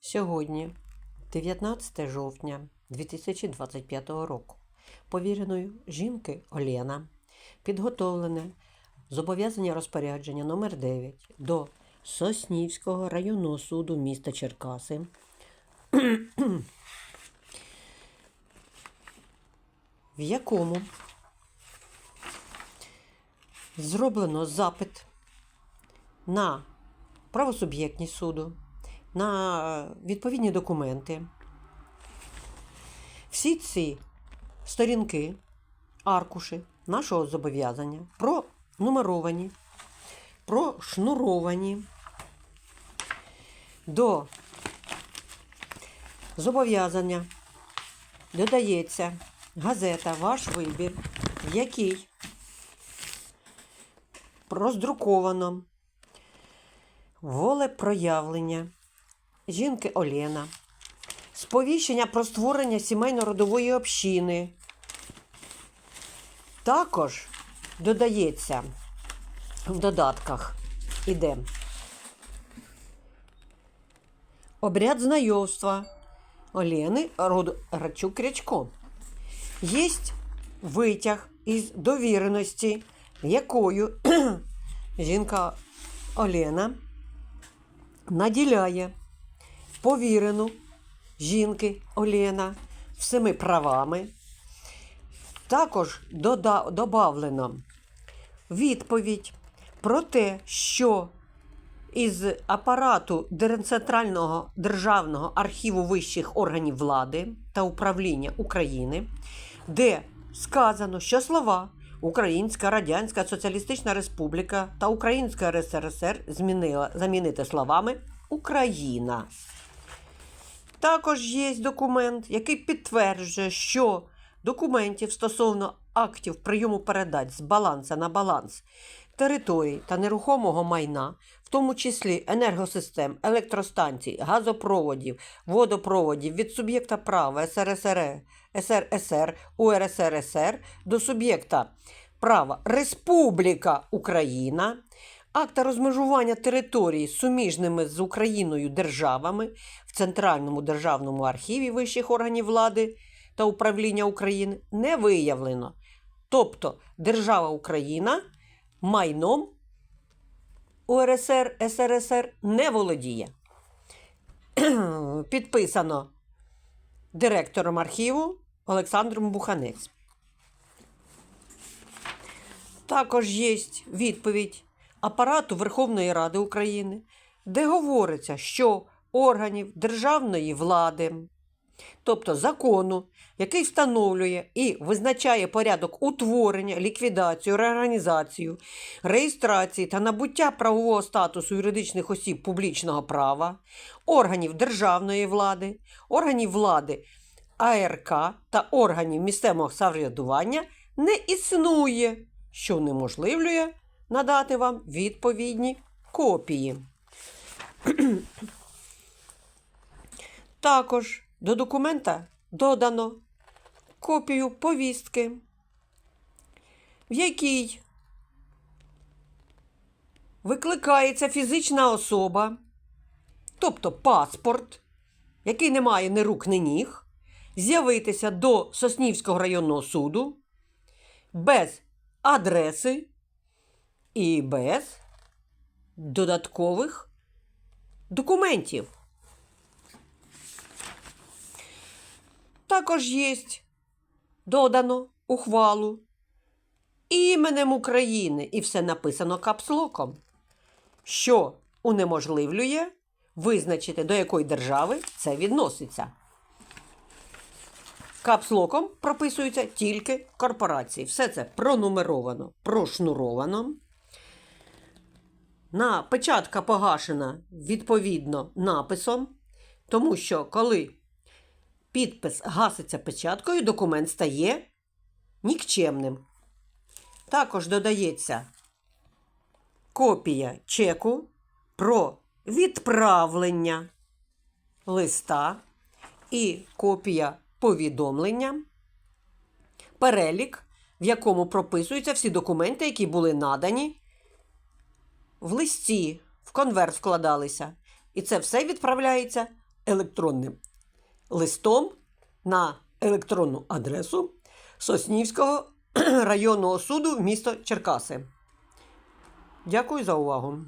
Сьогодні, 19 жовтня 2025 року, повіреною жінки Олена. Підготовлене зобов'язання розпорядження номер 9 до Соснівського районного суду міста Черкаси. в якому зроблено запит на правосуб'єктність суду, на відповідні документи. Всі ці сторінки, аркуші нашого зобов'язання пронумеровані, прошнуровані до зобов'язання додається газета Ваш вибір, в якій роздруковано волепроявлення жінки Олена, сповіщення про створення сімейно-родової общини. Також додається в додатках іде обряд знайомства Олени роду Рачук Рячко. Є витяг із довіреності, якою жінка Олена наділяє повірену жінки Олена всіми правами. Також дода- добавлено відповідь про те, що із апарату Центрального державного архіву вищих органів влади та управління України, де сказано, що слова Українська Радянська Соціалістична Республіка та Українська РСРСР змінила, замінити словами Україна. Також є документ, який підтверджує, що документів стосовно актів прийому передач з баланса на баланс територій та нерухомого майна, в тому числі енергосистем, електростанцій, газопроводів, водопроводів від суб'єкта права СРСР, СРСР, УРСРСР до суб'єкта права Республіка Україна, акта розмежування території суміжними з Україною державами в Центральному державному архіві вищих органів влади та управління України не виявлено. Тобто держава Україна майном УРСР СРСР не володіє. Підписано директором архіву Олександром Буханець. Також є відповідь апарату Верховної Ради України, де говориться, що органів державної влади, тобто закону, який встановлює і визначає порядок утворення, ліквідацію, реорганізацію, реєстрації та набуття правового статусу юридичних осіб публічного права, органів державної влади, органів влади АРК та органів місцевого самоврядування не існує, що унеможливлює надати вам відповідні копії. Також до документа додано копію повістки, в якій викликається фізична особа, тобто паспорт, який не має ні рук, ні ніг, з'явитися до Соснівського районного суду без адреси і без додаткових документів. Також є додано ухвалу іменем України, і все написано капслоком, що унеможливлює визначити, до якої держави це відноситься. Капслоком прописуються тільки корпорації. Все це пронумеровано, прошнуровано. На печатка погашена відповідно написом, тому що коли підпис гаситься печаткою, документ стає нікчемним. Також додається копія чеку про відправлення листа і копія повідомлення, перелік, в якому прописуються всі документи, які були надані в листі, в конверт вкладалися. І це все відправляється електронним листом на електронну адресу Соснівського районного суду місто Черкаси. Дякую за увагу.